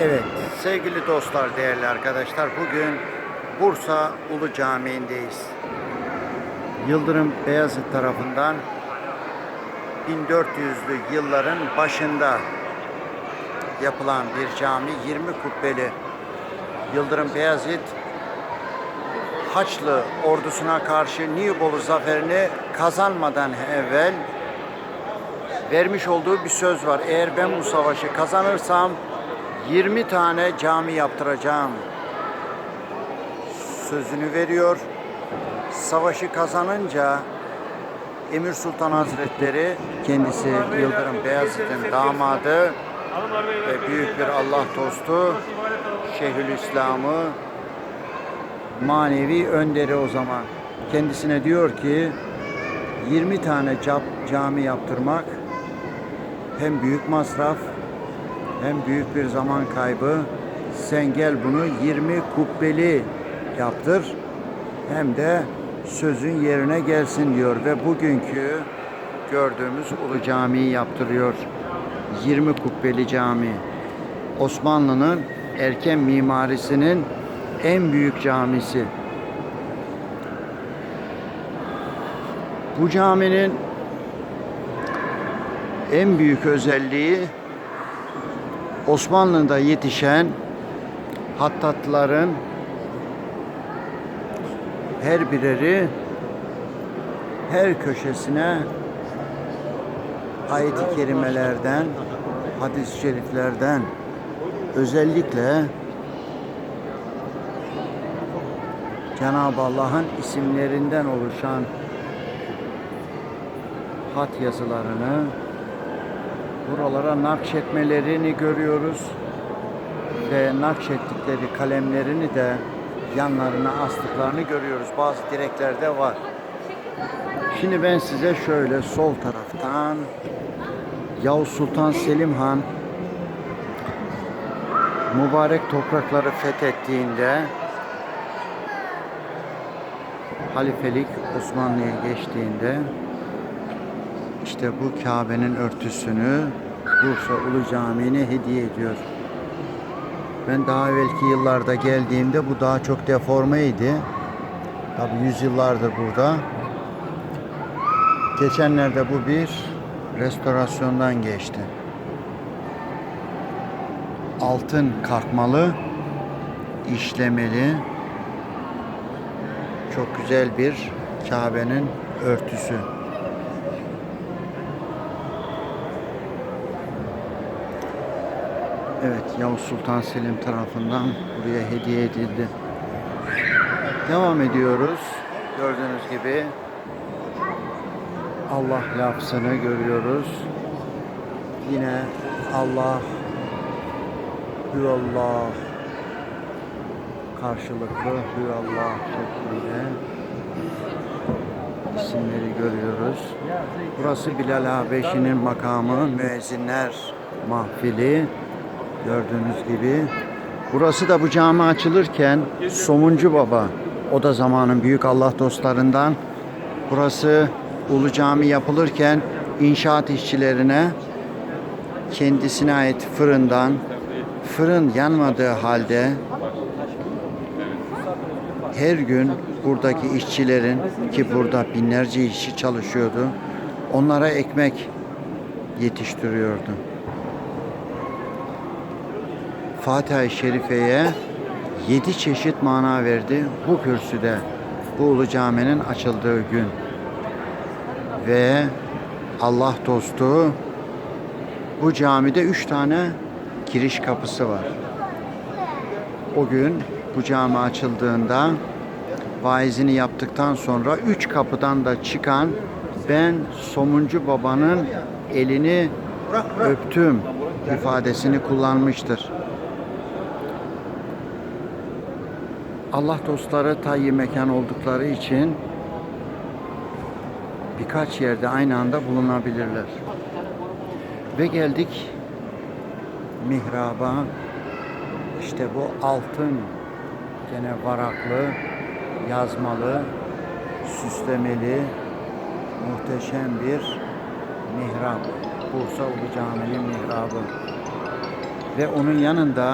Evet sevgili dostlar, değerli arkadaşlar bugün Bursa Ulu Camii'ndeyiz. Yıldırım Beyazıt tarafından 1400'lü yılların başında yapılan bir cami 20 kubbeli Yıldırım Beyazıt Haçlı ordusuna karşı Nibolu zaferini kazanmadan evvel vermiş olduğu bir söz var. Eğer ben bu savaşı kazanırsam 20 tane cami yaptıracağım sözünü veriyor. Savaşı kazanınca Emir Sultan Hazretleri kendisi Yıldırım Beyazıt'ın damadı ve büyük bir Allah dostu Şeyhülislam'ı manevi önderi o zaman. Kendisine diyor ki 20 tane cami yaptırmak hem büyük masraf hem büyük bir zaman kaybı. Sen gel bunu 20 kubbeli yaptır. Hem de sözün yerine gelsin diyor ve bugünkü gördüğümüz Ulu Cami'yi yaptırıyor. 20 kubbeli cami. Osmanlı'nın erken mimarisinin en büyük camisi. Bu caminin en büyük özelliği Osmanlı'da yetişen hattatların her bireri her köşesine ayet-i kerimelerden, hadis-i şeriflerden özellikle Cenab-ı Allah'ın isimlerinden oluşan hat yazılarını buralara nakşetmelerini görüyoruz ve nakşettikleri kalemlerini de yanlarına astıklarını görüyoruz. Bazı direklerde var. Şimdi ben size şöyle sol taraftan Yavuz Sultan Selim Han mübarek toprakları fethettiğinde halifelik Osmanlı'ya geçtiğinde işte bu Kabe'nin örtüsünü Bursa Ulu Camii'ne hediye ediyor. Ben daha evvelki yıllarda geldiğimde bu daha çok deformeydi. Tabi yüzyıllardır burada. Geçenlerde bu bir restorasyondan geçti. Altın kalkmalı, işlemeli, çok güzel bir Kabe'nin örtüsü. Evet, Yavuz Sultan Selim tarafından buraya hediye edildi. Devam ediyoruz. Gördüğünüz gibi Allah lafzını görüyoruz. Yine Allah Hüvallah karşılıklı Hüvallah şeklinde isimleri görüyoruz. Burası Bilal Habeşi'nin makamı, müezzinler mahfili. Gördüğünüz gibi. Burası da bu cami açılırken Somuncu Baba, o da zamanın büyük Allah dostlarından. Burası Ulu Cami yapılırken inşaat işçilerine kendisine ait fırından fırın yanmadığı halde her gün buradaki işçilerin ki burada binlerce işçi çalışıyordu. Onlara ekmek yetiştiriyordu. Fatiha-i Şerife'ye yedi çeşit mana verdi bu kürsüde. Bu Ulu Cami'nin açıldığı gün. Ve Allah dostu bu camide üç tane giriş kapısı var. O gün bu cami açıldığında vaizini yaptıktan sonra üç kapıdan da çıkan ben Somuncu Baba'nın elini öptüm ifadesini kullanmıştır. Allah dostları tayyi mekan oldukları için birkaç yerde aynı anda bulunabilirler. Ve geldik mihraba. İşte bu altın gene varaklı, yazmalı, süslemeli, muhteşem bir mihrap. Bursa Ulu Camii'nin mihrabı. Ve onun yanında